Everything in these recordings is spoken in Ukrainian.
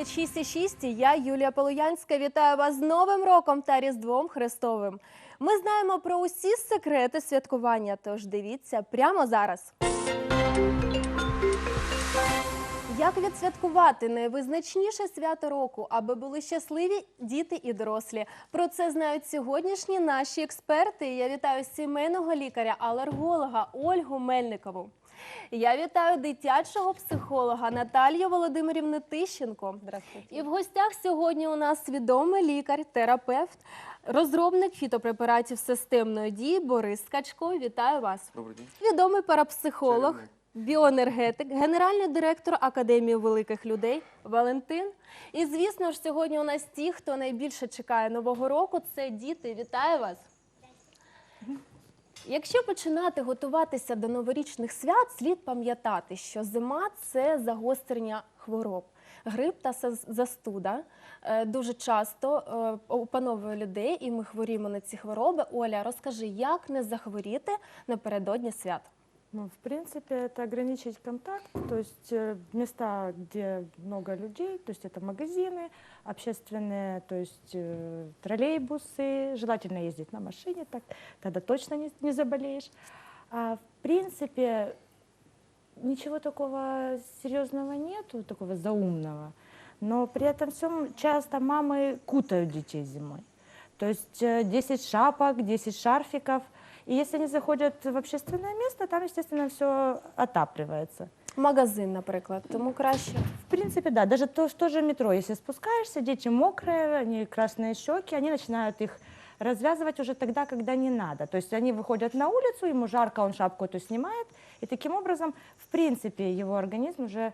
26,6 і я, Юлія Полуянська, вітаю вас з Новим роком та Різдвом Христовим. Ми знаємо про усі секрети святкування, тож дивіться прямо зараз. Як відсвяткувати найвизначніше свято року, аби були щасливі діти і дорослі? Про це знають сьогоднішні наші експерти. Я вітаю сімейного лікаря, алерголога Ольгу Мельникову. Я вітаю дитячого психолога Наталію Володимирівну Тищенко. Здравствуйте. І в гостях сьогодні у нас відомий лікар, терапевт, розробник фітопрепаратів системної дії Борис Скачко. Вітаю вас. Добрый день. Відомий парапсихолог, біоенергетик, генеральний директор Академії великих людей Валентин. І звісно ж, сьогодні у нас ті, хто найбільше чекає нового року, це діти. Вітаю вас. Якщо починати готуватися до новорічних свят, слід пам'ятати, що зима це загострення хвороб. Грип та застуда е, дуже часто е, опановує людей, і ми хворіємо на ці хвороби. Оля, розкажи, як не захворіти напередодні свят? Ну, в принципе, это ограничить контакт, то есть э, места, где много людей, то есть это магазины, общественные, то есть э, троллейбусы, желательно ездить на машине, так тогда точно не, не заболеешь. А, в принципе, ничего такого серьезного нету, такого заумного, но при этом всем часто мамы кутают детей зимой. То есть э, 10 шапок, 10 шарфиков. И если они заходят в общественное место, там, естественно, все отапливается. Магазин, наприклад, тому краще. В принципе, да, даже то, то же метро, если спускаешься, дети мокрые, они красные щеки, они начинают их развязывать уже тогда, когда не надо. То есть они выходят на улицу, ему жарко, он шапку эту снимает, и таким образом, в принципе, его организм уже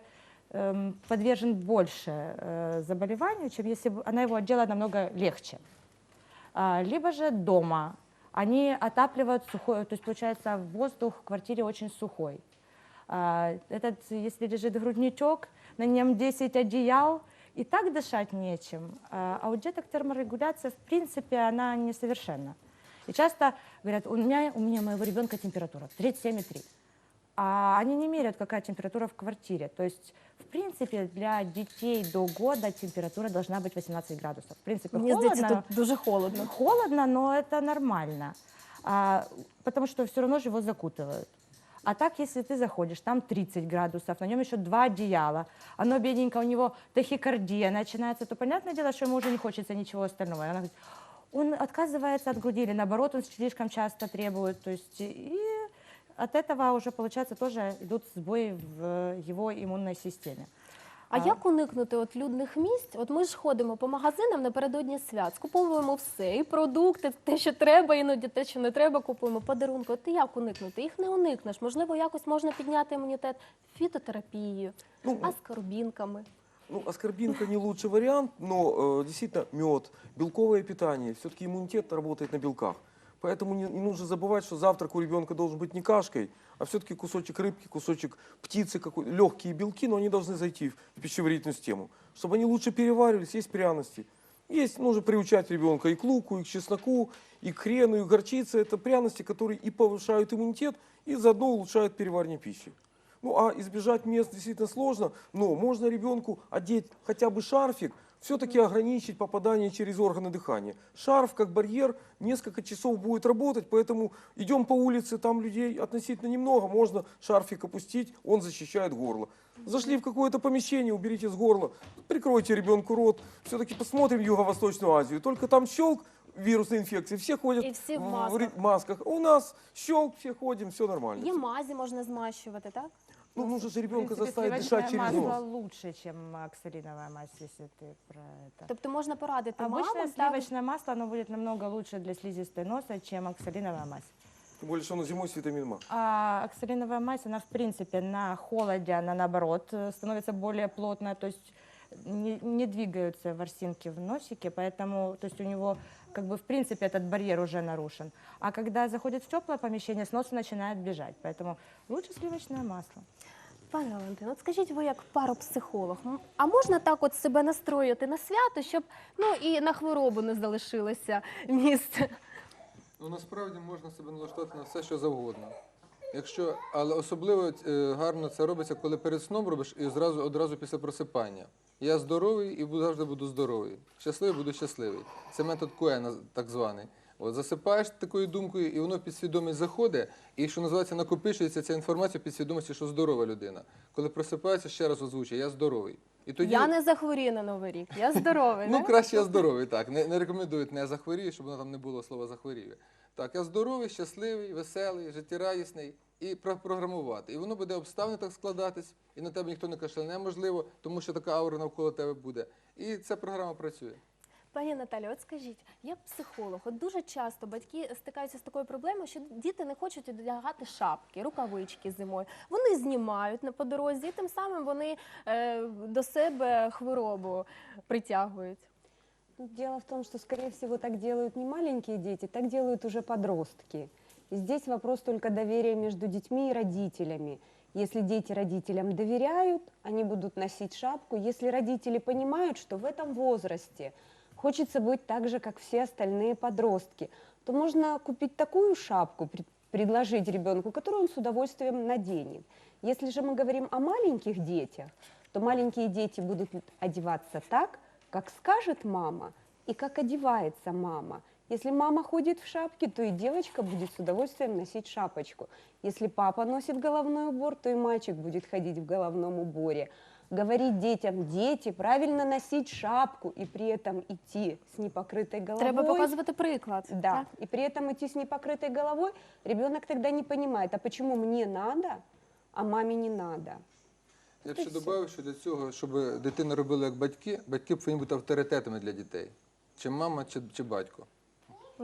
эм, подвержен больше э, заболеванию, чем если бы она его одела намного легче. А, либо же дома. Они отапливают сухой, то есть получается воздух в квартире очень сухой. Этот, если лежит грудничок, на нем 10 одеял, и так дышать нечем. А у деток терморегуляция, в принципе, она несовершенна. И часто говорят, у меня, у меня моего ребенка температура 37,3. А они не меряют, какая температура в квартире. То есть, в принципе, для детей до года температура должна быть 18 градусов. В принципе, Мені холодно. здається, тут дуже холодно. Холодно, но это нормально, А, потому что все равно же его закутывают. А так, если ты заходишь, там 30 градусов, на нем еще два одеяла, оно бедненько, у него тахикардия начинается, то понятное дело, что ему уже не хочется ничего остального. Она говорит, он отказывается от груди, или наоборот, он слишком часто требует. То есть, и от этого уже, получается, тоже идут сбои в его иммунной системе. А А. як уникнути от людних місць? От ми ж ходимо по магазинам напередодні свят, скуповуємо все, і продукти, те, що треба, іноді те, що не треба, купуємо подарунки. От ти як уникнути? Їх не уникнеш. Можливо, якось можна підняти імунітет фітотерапією, Ну, аскорбінками. ну, аскорбинка не лучший вариант, но э, действительно мед, белковое питание, все-таки иммунитет работает на белках. Поэтому не, не нужно забывать, что завтрак у ребенка должен быть не кашкой, а все-таки кусочек рыбки, кусочек птицы, какой, легкие белки, но они должны зайти в пищеварительную систему, чтобы они лучше переваривались. Есть пряности. Есть, нужно приучать ребенка и к луку, и к чесноку, и к хрену, и к горчице. Это пряности, которые и повышают иммунитет, и заодно улучшают переваривание пищи. Ну, а избежать мест действительно сложно, но можно ребенку одеть хотя бы шарфик, все-таки ограничить попадание через органы дыхания. Шарф как барьер несколько часов будет работать, поэтому идем по улице, там людей относительно немного, можно шарфик опустить, он защищает горло. Зашли в какое-то помещение, уберите с горла, прикройте ребенку рот, все-таки посмотрим Юго-Восточную Азию, только там щелк, вирусной инфекции, все ходят И все в ре- масках. масках. А У нас щелк, все ходим, все нормально. Є мазі можна змащувати, так? Ну, нужно же ребенка принципе, заставить дышать через масло нос. лучше, чем оксалиновая мазь, если ты про это. Тобто можна порадити Обычное мамам, так? сливочное масло, оно будет намного лучше для слизистой носа, чем оксалиновая мазь. Тем более, что оно зимой с витамином А. А оксалиновая мазь, она в принципе на холоде, она наоборот э, становится более плотная, то есть не, не двигаются ворсинки в носике, поэтому то есть у него как бы в принципе этот барьер уже нарушен. А когда заходит в теплое помещение, с носа начинает бежать, поэтому лучше сливочное масло. Пане Валентин, от скажіть ви як паропсихолог, а можна так от себе настроїти на свято, щоб ну і на хворобу не залишилося місце? Ну насправді можна себе налаштувати на все, що завгодно. Якщо, але особливо е, гарно це робиться, коли перед сном робиш і зразу одразу після просипання. Я здоровий і завжди буду здоровий. Щасливий буду щасливий. Це метод Коена, так званий. От засипаєш такою думкою, і воно в підсвідомість заходить, і що називається, накопичується ця інформація в підсвідомості, що здорова людина. Коли просипається, ще раз озвучує, я здоровий. І тоді Я не захворію на новий рік. Я здоровий. Ну, краще я здоровий, так. Не, не рекомендують не захворію, щоб воно там не було слова захворію. Так, я здоровий, щасливий, веселий, життєрадісний і програмувати. І воно буде обставини так складатись, і на тебе ніхто не кашляне, можливо, тому що така аура навколо тебе буде. І ця програма працює. Пані Наталі, от скажіть, як психолог, от дуже часто батьки стикаються з такою проблемою, що діти не хочуть одягати шапки, рукавички зимою. Вони знімають на по і тим самим вони е, до себе хворобу притягують. Дело в том, что, скорее всего, так делают не маленькие дети, так делают уже подростки. И здесь вопрос только доверия между детьми и родителями. Если дети родителям доверяют, они будут носить шапку. Если родители понимают, что в этом возрасте хочется быть так же, как все остальные подростки, то можно купить такую шапку, пред- предложить ребенку, которую он с удовольствием наденет. Если же мы говорим о маленьких детях, то маленькие дети будут одеваться так, как скажет мама и как одевается мама. Если мама ходит в шапке, то и девочка будет с удовольствием носить шапочку. Если папа носит головной убор, то и мальчик будет ходить в головном уборе. Говорить детям, дети, правильно носить шапку и при этом идти с непокрытой головой. Треба показувати приклад. Да, так? и при этом идти с непокрытой головой, ребенок тогда не понимает, а почему мне надо, а маме не надо. Я б ще додав, що для цього, щоб дитина робила як батьки, батьки повинні бути авторитетами для дітей. Чи мама, чи, чи батько.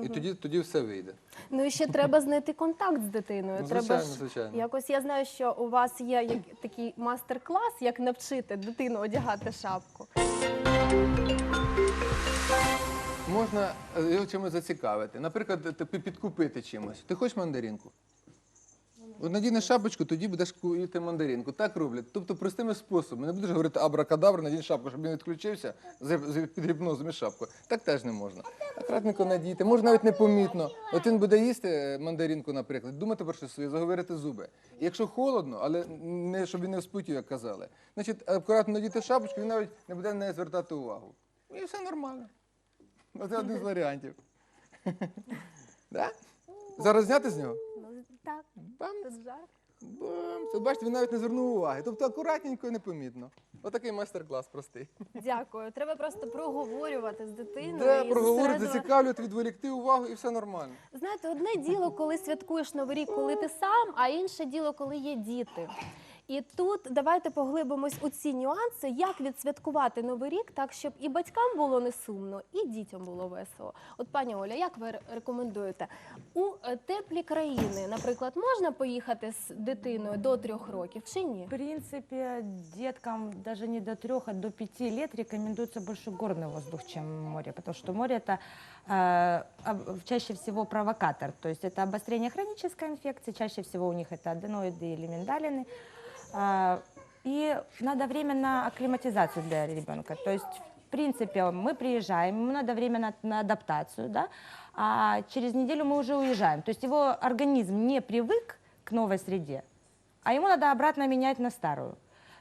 І тоді, тоді все вийде. Ну і ще треба знайти контакт з дитиною. Ну, треба ж звичайно. якось я знаю, що у вас є як, такий мастер-клас, як навчити дитину одягати шапку. Можна е, його чимось зацікавити. Наприклад, підкупити чимось. Ти хочеш мандаринку? Надінеш шапочку, тоді будеш купити мандаринку. Так роблять. Тобто простими способами. Не будеш говорити абракадабра, надінь шапку, щоб він відключився з, з під гіпнозом і шапку. Так теж не можна. Акратненько надійти, може навіть непомітно. От він буде їсти е, мандаринку, наприклад, думати про щось своє, заговорити зуби. І якщо холодно, але не щоб він не вспутів, як казали, значить акуратно надіти шапочку, він навіть не буде на неї звертати увагу. І все нормально. Це один з варіантів. Да? Зараз зняти з нього? Тут жарко. бам. От бачите, він навіть не звернув уваги. Тобто акуратненько і непомітно. Отакий майстер-клас простий. Дякую. Треба просто проговорювати з дитиною. Де і проговорити, зацікавлювати, відволікти увагу і все нормально. Знаєте, одне діло, коли святкуєш Новий рік, коли ти сам, а інше діло, коли є діти. І тут давайте поглибимось у ці нюанси, як відсвяткувати Новий рік, так щоб і батькам було не сумно, і дітям було весело. От пані Оля, як ви ре- рекомендуєте? У е, теплі країни, наприклад, можна поїхати з дитиною до трьох років чи ні? В принципе, деткам даже не до трех, а до пяти лет рекомендуется больше горный воздух, чем море, потому что море это э, об- чаще всего провокатор, то есть это обострение хронической инфекции, чаще всего у них это аденоиды или миндалины, А, И надо время на акклиматизацию для ребенка, то есть в принципе мы приезжаем, ему надо время на, на адаптацию, да, а через неделю мы уже уезжаем, то есть его организм не привык к новой среде, а ему надо обратно менять на старую.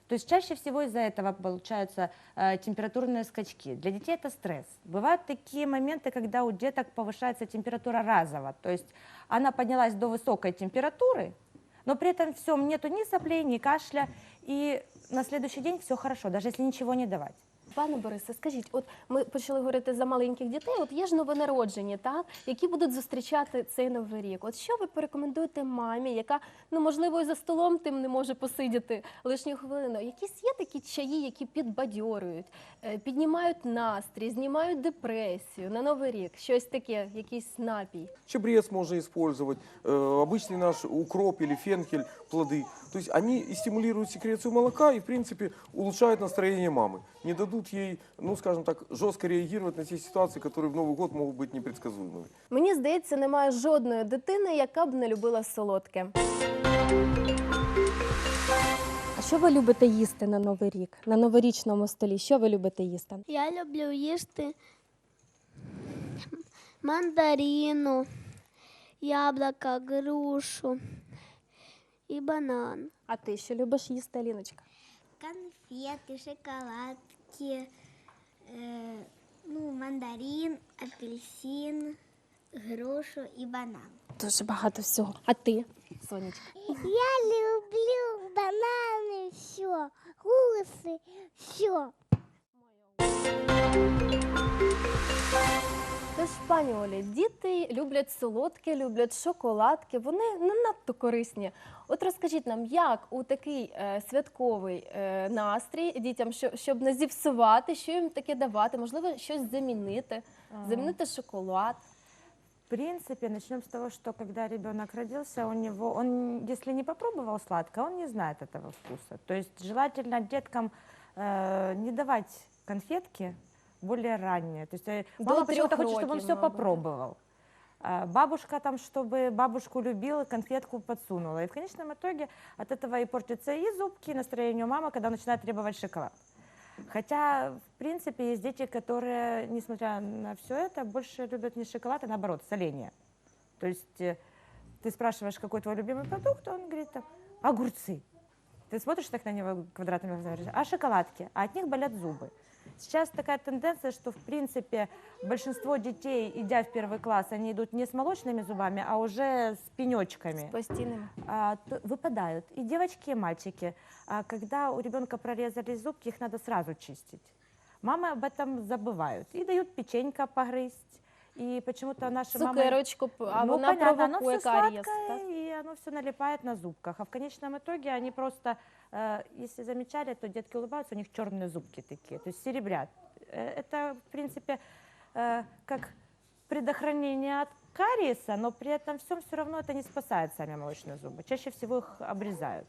То есть чаще всего из-за этого получаются э, температурные скачки. Для детей это стресс. Бывают такие моменты, когда у деток повышается температура разово. То есть она поднялась до высокой температуры, но при этом всем нету ни соплей, ни кашля, и на следующий день все хорошо, даже если ничего не давать. Пане Борисе, скажіть, от ми почали говорити за маленьких дітей. От є ж новонароджені, так які будуть зустрічати цей новий рік. От що ви порекомендуєте мамі, яка ну можливо і за столом тим не може посидіти лишню хвилину? Якісь є такі чаї, які підбадьорюють, е, піднімають настрій, знімають депресію на новий рік? Щось таке, якийсь напій. Чабрец можно использовать, э, обычный наш укроп или фенхель, плоды. То есть они и стимулируют секрецию молока и, в принципе, улучшают настроение мамы. Не дадут ей, ну, скажем так, жестко реагировать на те ситуации, которые в Новый год могут быть непредсказуемыми. Мені здається, немає жодної дитини, яка б не любила солодке. А що ви любите їсти на новий рік? На новорічному столі? Що ви любите їсти? Я люблю їсти мандарину, яблука, грушу, і банан. А ти що любиш їсти, Аліночка? Конфети, шоколадки, е, ну, мандарин, апельсин, грушу і банан. Дуже багато всього. А ти, Сонечка? Я люблю банани, все, гуси, все. Тож, пані Олі, діти люблять солодке, люблять шоколадки, вони не надто корисні. От розкажіть нам, як у такий е, святковий е, настрій дітям, що, щоб не зіпсувати, що їм таке давати, можливо, щось замінити, замінити шоколад. В принципе, начнем с того, что когда ребенок родился, у него, он, если не попробовал сладкое, он не знает этого вкуса. То есть желательно деткам э, не давать конфетки более ранние. То есть э, мама почему-то трех хочет, чтобы он все попробовал. А Бабушка там, чтобы бабушку любила, конфетку подсунула. И в конечном итоге от этого и портятся и зубки, и настроение у мамы, когда он начинает требовать шоколад. Хотя, в принципе, есть дети, которые, несмотря на все это, больше любят не шоколад, а наоборот, соленье. То есть э, ты спрашиваешь, какой твой любимый продукт, он говорит, там, огурцы. Ты смотришь так на него квадратными глазами, а шоколадки? А от них болят зубы. Сейчас такая тенденция, что, в принципе, большинство детей, идя в первый класс, они идут не с молочными зубами, а уже с пенечками Постійними. а, т- выпадают. И девочки, и мальчики. А когда у ребенка прорезались зубки, их надо сразу чистить. Мамы об этом забывают и дают печенька погрызть. И почему-то наши мамы... Цукерочку, п- а Ну, вона понятно, оно провокує все карієс. сладкое, Так? Оно все налипает на зубках. А в конечном итоге они просто, э, если замечали, то детки улыбаются, у них черные зубки такие, то есть серебрят. Э, Это, в принципе, э, как предохранение от кариеса, но при этом всем все равно это не спасает сами молочные зубы. Чаще всего их обрезают.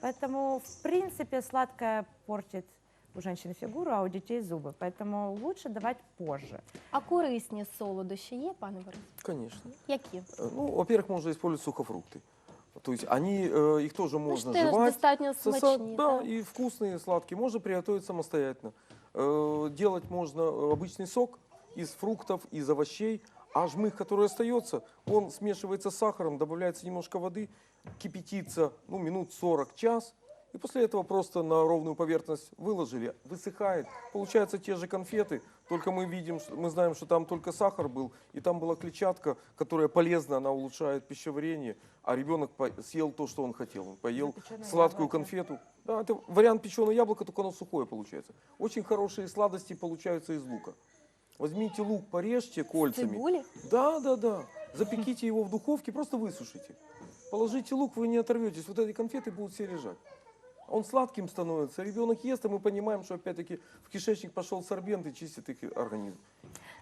Поэтому, в принципе, сладкое портит у женщин фигуру, а у детей зубы. Поэтому лучше давать позже. А корисні солодощі є, пане Борис? Конечно. Які? Э, Ну, во-первых, можно использовать сухофрукты. То есть они, э, их тоже Ну, можно ж теж жевать. достатньо Соса- смачні. да, так? и вкусные, сладкие. Можно приготовить самостоятельно. Э, Делать можно э, обычный сок из фруктов, из овощей, а жмых, который остается, он смешивается с сахаром, добавляется немножко воды, кипятится ну, минут 40 час, и после этого просто на ровную поверхность выложили, высыхает. Получаются те же конфеты, только мы видим, мы знаем, что там только сахар был, и там была клетчатка, которая полезна, она улучшает пищеварение, а ребенок съел то, что он хотел. Он поел сладкую яблоко. конфету. Да, это вариант печеного яблока, только оно сухое получается. Очень хорошие сладости получаются из лука. Возьмите лук, порежьте кольцами. Цибулі? Да, да, да. Запеките его в духовке, просто высушите. Положите лук, вы не оторветесь. Вот эти конфеты будут все лежать. Он сладким становится, ребенок ест, и мы понимаем, что опять-таки в кишечник пошел сорбент и чистит их организм.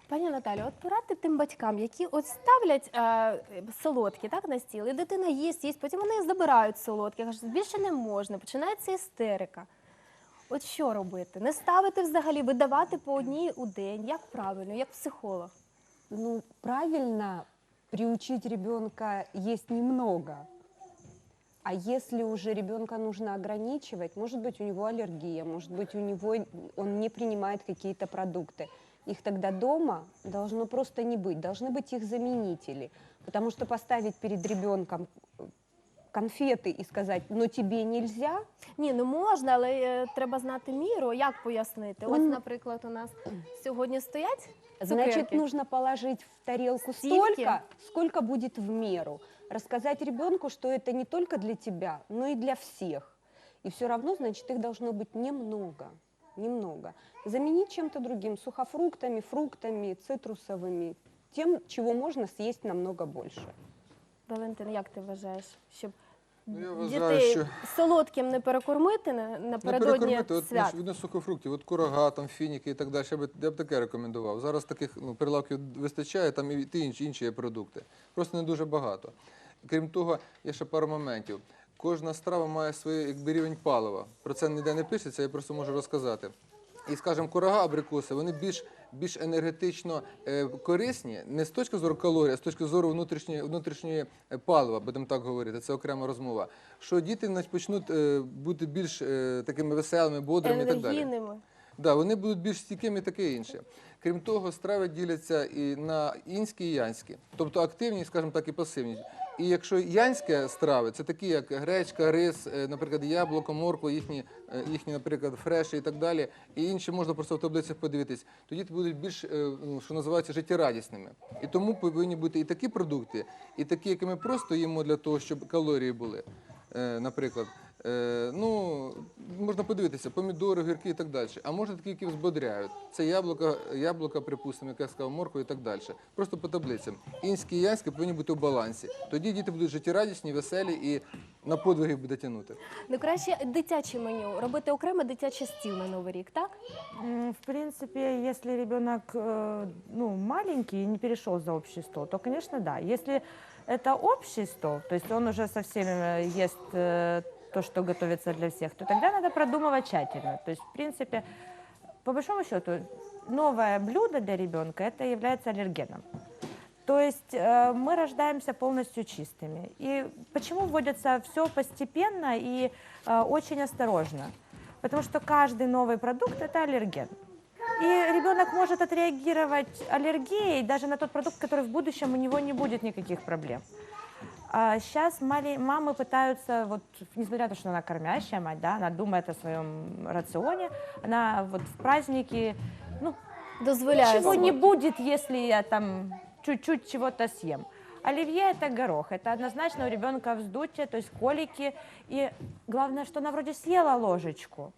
Пані Наталю, от порадьте тим батькам, які от ставлять е, солодкі так, на стіл, і дитина їсть, їсть, потім вони забирають солодкі, кажуть, більше не можна, починається істерика. От що робити? Не ставити взагалі, видавати по одній у день, як правильно, як психолог. Ну, правильно приучить ребенка есть немного. А если уже ребенка нужно ограничивать, может быть, у него аллергия, может быть, у него он не принимает какие-то продукты. Их тогда дома должно просто не быть, должны быть их заменители. Потому что поставить перед ребенком конфеты и сказать, но тебе нельзя, Ні, ну можна, але е, треба знати міру. Як пояснити? Ось, Ну, наприклад, у нас сьогодні стоять Значит, цукерки. нужно положить в тарелку Стильки? столько, сколько будет в меру. Рассказать ребенку, что это не только для тебя, но и для всех. И все равно, значит, их должно быть немного. Немного. Заменить чем-то другим, сухофруктами, фруктами, цитрусовыми, тем, чего можно съесть намного больше. Валентин, як ти вважаєш, щоб Ну, я вважаю, дітей що- солодким не перекормити на- Не напередодні перекормити, от свят? відносно сухофруктів, от курага, там фініки і так далі. Я б, я б таке рекомендував. Зараз таких ну, прилавків вистачає, там і ті інші, інші є продукти. Просто не дуже багато. Крім того, є ще пару моментів. Кожна страва має свій якби, рівень палива. Про це ніде не пишеться, я просто можу розказати. І, скажімо, курага, абрикоси, вони більш, більш енергетично е, корисні, не з точки зору калорій, а з точки зору внутрішньої, внутрішньої е, палива, будемо так говорити, це окрема розмова. Що діти значить, почнуть е, бути більш такими веселими, бодрими і так далі. Да, вони будуть більш стійкими і таке інше. Крім того, страви діляться і на інські і янські, тобто активні, скажімо так, і пасивні. І якщо янські страви, це такі, як гречка, рис, е, наприклад, яблуко, морква, їхні, е, їхні, наприклад, фреші і так далі, і інші можна просто в таблицях подивитись, тоді будуть більш, е, ну, що називається, життєрадісними. І тому повинні бути і такі продукти, і такі, які ми просто їмо для того, щоб калорії були. Наприклад, Е, ну, можна подивитися, помідори, гірки і так далі. А можна такі, які взбодряють. Це яблука, яблука, припустимо, як я сказав, морква і так далі. Просто по таблицям. Інські і янські повинні бути у балансі. Тоді діти будуть життєрадісні, веселі і на подвиги буде тягнути. Ну краще дитяче меню, робити окремо дитячий стіл на новий рік, так? М, В принципе, если ребенок э, ну, маленький и не перешел за общий стол, то, конечно, да. Если это общий стол, то есть он уже со всеми э, ест э, то, что готовится для всех, то тогда надо продумывать тщательно. То есть, в принципе, по большому счету, новое блюдо для ребенка это является аллергеном. То есть э, мы рождаемся полностью чистыми. И почему вводится все постепенно и э, очень осторожно? Потому что каждый новый продукт это аллерген. И ребенок может отреагировать аллергией даже на тот продукт, который в будущем у него не будет никаких проблем. А сейчас мали- мамы пытаются, вот, несмотря на то, что она кормящая мать, да, она думает о своем рационе, она вот в праздники, ну, Дозволяє Ничего собі. не будет, если я там чуть-чуть чего-то съем. Оливье это горох, это однозначно у ребенка вздутие, то есть колики. И главное, что она вроде съела ложечку,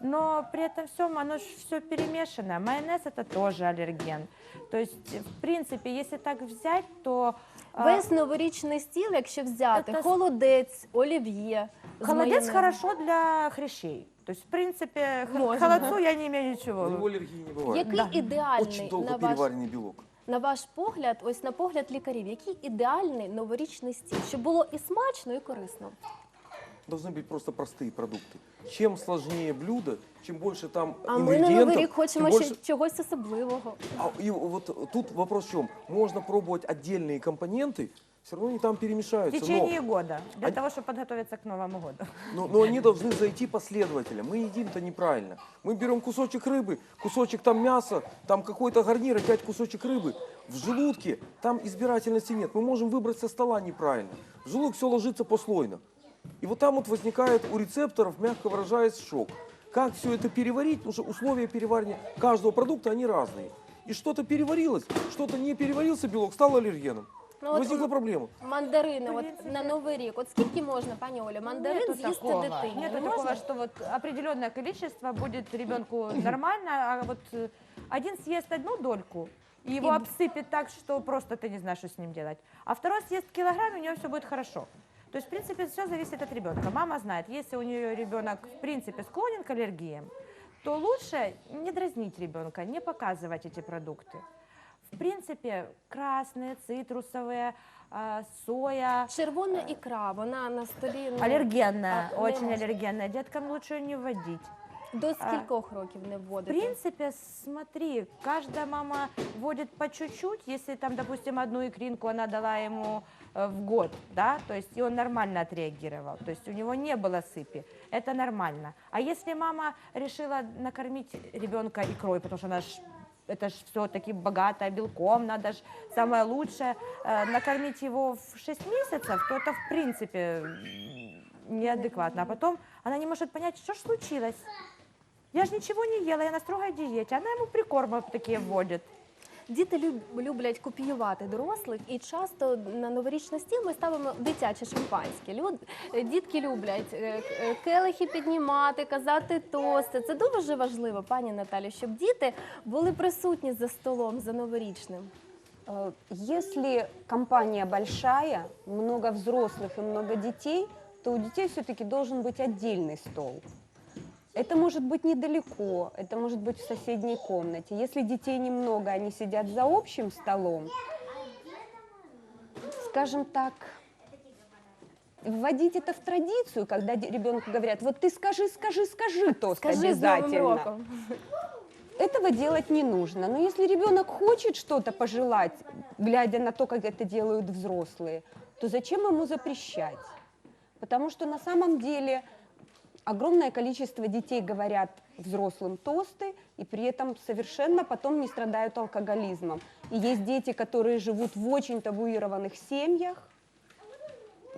но при этом всем оно все перемешанное. Майонез это тоже аллерген. То есть, в принципе, если так взять, то а, Весь новорічний стіл, якщо взяти, Це- холодець, олів'є. з холодец майонезом. хорошо для хрящей. То есть, в принципе, к Можно. холодцу я не имею ничего. На него аллергии не бывает. Який Да. Очень ідеальний долго на ваш, переваренный белок. на ваш погляд, ось на погляд лікарів, який ідеальний новорічний стіл, щоб було і смачно, і корисно? Должны быть просто простые продукты. Чем сложнее блюдо, чем больше там А ми на ингредиентов, новий рік хочемо больше... ще чогось особливого. А, и вот тут вопрос в чем? Можно пробовать отдельные компоненты, все равно они там В перемешаются. но- течение года, для А- того, чтобы подготовиться к Новому году. Но, но они должны зайти последовательно. Мы едим-то неправильно. Мы берем кусочек рыбы, кусочек там мяса, там какой-то гарнир, опять кусочек рыбы. В желудке там избирательности нет. Мы можем выбрать со стола неправильно. В желудок все ложится послойно. И вот там вот возникает у рецепторов, мягко выражаясь, шок. Как все это переварить, потому что условия переваривания каждого продукта, они разные. И что-то переварилось, что-то не переварился белок, стал аллергеном. Ну, вот Возникла м- проблема. Мандарини, В от принципі. на новий рік. От скільки можна, пані Оля, мандарин Нету з'їсти такого. дитині? Нету Не такого, можна? что вот определенное количество будет ребенку нормально, а вот э, один съест одну дольку, и его И- обсыпет так, что просто ты не знаешь, что с ним делать. А второй съест килограмм, и у него все будет хорошо. То есть, в принципе, все зависит от ребенка. Мама знает, если у нее ребенок, в принципе, склонен к аллергиям, то лучше не дразнить ребенка, не показывать эти продукты. В принципе, красные, цитрусовые, а, соя, Червона ікра, вона на столі ну, Аллергенная, а, не очень можно. аллергенная. Деткам лучше ее не вводить. До скількох років не В вводити? принципе, смотри, каждая мама вводит по чуть-чуть. Если там, допустим, одну икринку она дала ему э, в год, да, то есть и он нормально отреагировал, то есть у него не было сыпи, это нормально. А если мама решила накормить ребенка икрой, потому что она ж это же все-таки богатое белком, надо же самое лучшее, э, накормить его в 6 месяцев, то это в принципе неадекватно. А потом она не может понять, что ж случилось. Я же ничего не ела, я на строгой диете. Она ему прикормы такие вводит. Діти люб- люблять копіювати дорослих, і часто на новорічний стіл ми ставимо дитяче шампанське. Люд... е, Дітки люблять е, к- е, келихи піднімати, казати тости. Це дуже важливо, пані Наталі, щоб діти були присутні за столом за новорічним. Э, Если компания большая, много взрослых и много детей, то у детей все-таки должен быть отдельный стол. Это может быть недалеко, это может быть в соседней комнате. Если детей немного, они сидят за общим столом, скажем так, вводить это в традицию, когда ребенку говорят, вот ты скажи, скажи, скажи тост Скажи обязательно. Этого делать не нужно. Но если ребенок хочет что-то пожелать, глядя на то, как это делают взрослые, то зачем ему запрещать? Потому что на самом деле огромное количество детей говорят взрослым тосты и при этом совершенно потом не страдают алкоголизмом. И есть дети, которые живут в очень табуированных семьях,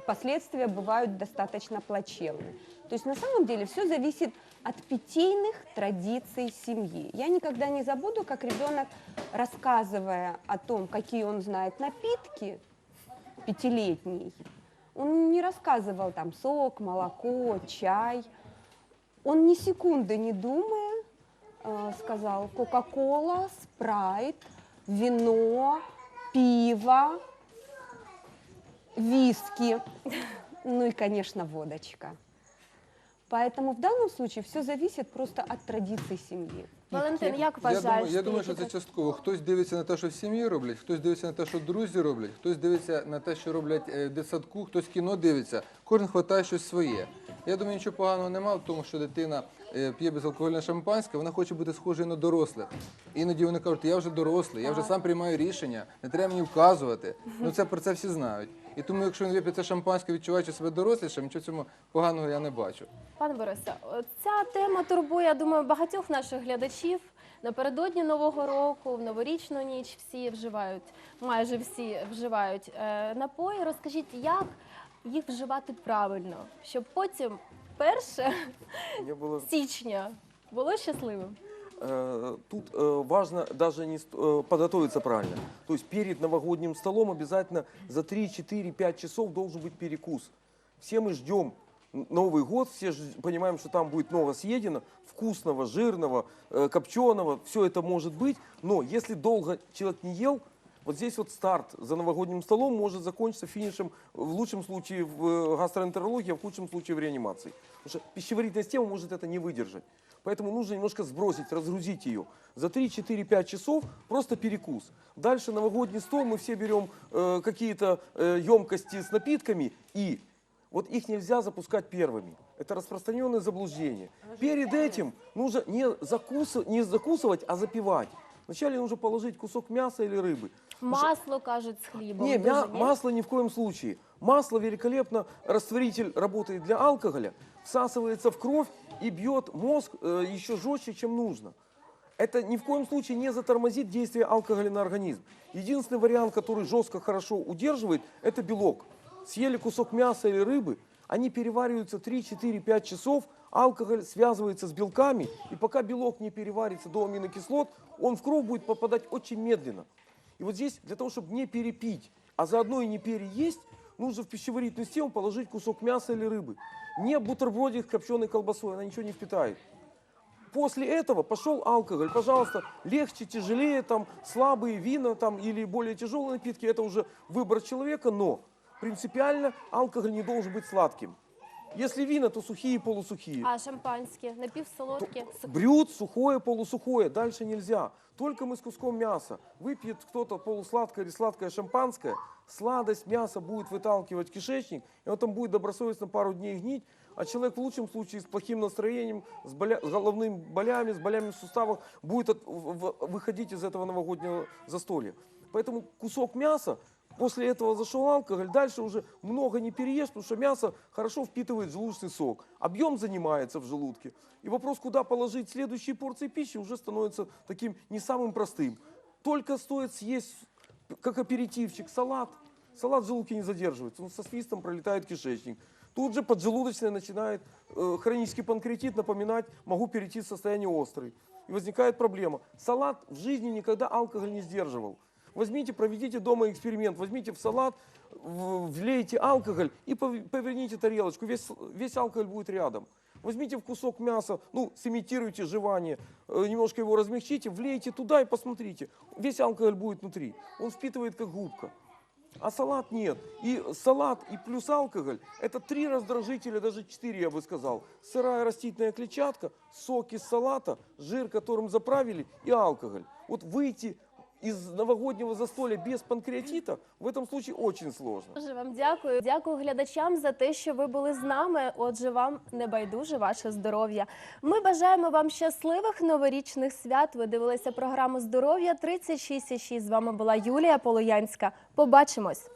последствия бывают достаточно плачевны. То есть на самом деле все зависит от питейных традиций семьи. Я никогда не забуду, как ребенок, рассказывая о том, какие он знает напитки, пятилетний, он не рассказывал там сок, молоко, чай. Он ни секунды не думая э, сказал Кока-Кола, Спрайт, вино, пиво, виски, ну и, конечно, водочка. Поэтому в данном случае все зависит просто от традиций семьи. Валентин, як Я думаю, я думаю, що це частково. Хтось дивиться на те, що в сім'ї роблять, хтось дивиться на те, що друзі роблять, хтось дивиться на те, що роблять е, в дитсадку, хтось кіно дивиться. Кожен хватає щось своє. Я думаю, нічого поганого немає в тому, що дитина п'є безалкогольне шампанське, вона хоче бути схожою на дорослих. Іноді вони кажуть, я вже дорослий, я вже сам приймаю рішення, не треба мені вказувати. Ну це про це всі знають. І тому, якщо він вип'є це шампанське, відчуваючи себе дорослішим, нічого цьому поганого я не бачу. Пане Борисе, ця тема турбує, я думаю, багатьох наших глядачів. Напередодні Нового року, в новорічну ніч всі вживають, майже всі вживають е, напої. Розкажіть, як їх вживати правильно, щоб потім перше Не было січня було щасливим. Э, Тут э, важно даже не ст- э, подготовиться правильно. То есть перед новогодним столом обязательно за 3-4-5 часов должен быть перекус. Все мы ждем н- Новый год, все ж- понимаем, что там будет много съедено, вкусного, жирного, э, копченого, все это может быть. Но если долго человек не ел, вот здесь вот старт за новогодним столом может закончиться финишем в лучшем случае в э, гастроэнтерологии, а в худшем случае в реанимации. Потому что пищеварительная система может это не выдержать. Поэтому нужно немножко сбросить, разгрузить ее. За 3-4-5 часов просто перекус. Дальше новогодний стол, мы все берем э, какие-то э, емкости с напитками и вот их нельзя запускать первыми. Это распространенное заблуждение. Перед этим нужно не, закус- не закусывать, а запивать. Вначале нужно положить кусок мяса или рыбы. Масло кажуть з хлібом. Не, мя- ні? масло ни в коем случае. Масло великолепно, растворитель работает для алкоголя, всасывается в кровь и бьет мозг э, еще жестче, чем нужно. Это ни в коем случае не затормозит действие алкоголя на организм. Единственный вариант, который жестко хорошо удерживает, это белок. Съели кусок мяса или рыбы, они перевариваются 3-4-5 часов, алкоголь связывается с белками, и пока белок не переварится до аминокислот, он в кровь будет попадать очень медленно. И вот здесь для того, чтобы не перепить, а заодно и не переесть, нужно в пищеварительную систему положить кусок мяса или рыбы. Не бутербродик копченой колбасой, она ничего не впитает. После этого пошел алкоголь. Пожалуйста, легче, тяжелее, там, слабые вина там, или более тяжелые напитки, это уже выбор человека, но принципиально алкоголь не должен быть сладким. Если вина, то сухие, полусухие. А шампанське, напівсолодке. с- Брют, сухое, полусухое, дальше нельзя. Только мы с куском мяса. Выпьет кто-то полусладкое или сладкое шампанское, сладость мяса будет выталкивать кишечник, и он там будет добросовестно пару дней гнить, а человек в лучшем случае с плохим настроением, с, боля- с головными болями, с болями в суставах будет от- в- в- выходить из этого новогоднего застолья. Поэтому кусок мяса, после этого зашел алкоголь, дальше уже много не переешь, потому что мясо хорошо впитывает желудочный сок. Объем занимается в желудке. И вопрос, куда положить следующие порции пищи, уже становится таким не самым простым. Только стоит съесть, как аперитивчик, салат. Салат в желудке не задерживается, он со свистом пролетает кишечник. Тут же поджелудочная начинает э, хронический панкреатит напоминать, могу перейти в состояние острый. И возникает проблема. Салат в жизни никогда алкоголь не сдерживал. Возьмите, проведите дома эксперимент, возьмите в салат, влейте алкоголь и пов- поверните тарелочку, весь, весь алкоголь будет рядом. Возьмите в кусок мяса, ну, сымитируйте жевание, э, немножко его размягчите, влейте туда и посмотрите. Весь алкоголь будет внутри. Он впитывает как губка. А салат нет. И салат и плюс алкоголь – это три раздражителя, даже четыре, я бы сказал. Сырая растительная клетчатка, сок из салата, жир, которым заправили, и алкоголь. Вот выйти из новогоднего застолья без панкреатита в этом случае очень сложно. Дуже вам дякую. Дякую глядачам за те, що ви були з нами. Отже, вам не байдуже ваше здоров'я. Ми бажаємо вам щасливих новорічних свят. Ви дивилися програму Здоров'я 36,6. З вами була Юлія Полоянська. Побачимось.